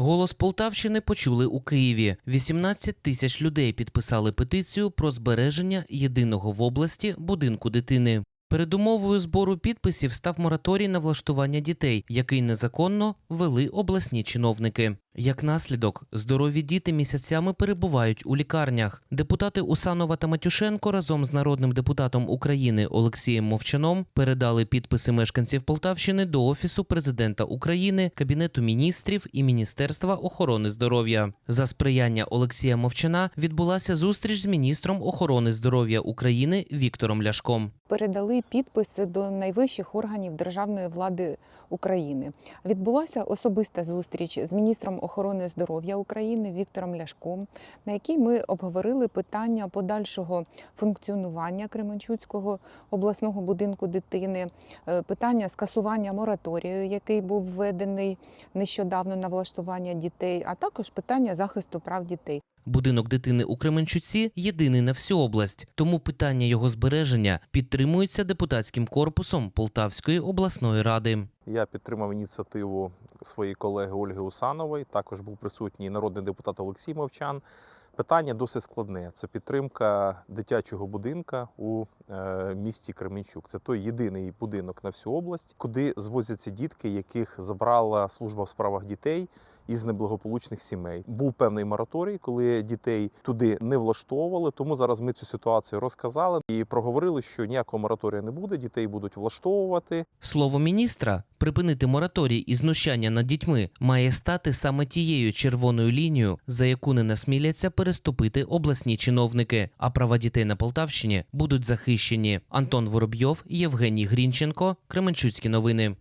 Голос Полтавщини почули у Києві. 18 тисяч людей підписали петицію про збереження єдиного в області будинку дитини. Передумовою збору підписів став мораторій на влаштування дітей, який незаконно вели обласні чиновники. Як наслідок, здорові діти місяцями перебувають у лікарнях. Депутати Усанова та Матюшенко разом з народним депутатом України Олексієм Мовчаном передали підписи мешканців Полтавщини до Офісу президента України, Кабінету міністрів і Міністерства охорони здоров'я. За сприяння Олексія Мовчана відбулася зустріч з міністром охорони здоров'я України Віктором Ляшком. Передали підписи до найвищих органів державної влади України. Відбулася особиста зустріч з міністром охорони здоров'я України Віктором Ляшком, на якій ми обговорили питання подальшого функціонування Кременчуцького обласного будинку дитини, е, питання скасування мораторію, який був введений нещодавно на влаштування дітей, а також питання захисту прав дітей. Будинок дитини у Кременчуці єдиний на всю область, тому питання його збереження підтримується депутатським корпусом Полтавської обласної ради. Я підтримав ініціативу своєї колеги Ольги Усанової. Також був присутній народний депутат Олексій Мовчан. Питання досить складне. Це підтримка дитячого будинка у е, місті Кременчук. Це той єдиний будинок на всю область, куди звозяться дітки, яких забрала служба в справах дітей із неблагополучних сімей. Був певний мораторій, коли дітей туди не влаштовували. Тому зараз ми цю ситуацію розказали і проговорили, що ніякого мораторія не буде. Дітей будуть влаштовувати. Слово міністра припинити мораторій і знущання над дітьми має стати саме тією червоною лінією, за яку не насміляться переступити обласні чиновники. А права дітей на Полтавщині будуть захищені. Антон Воробйов, Євгеній Грінченко, Кременчуцькі новини.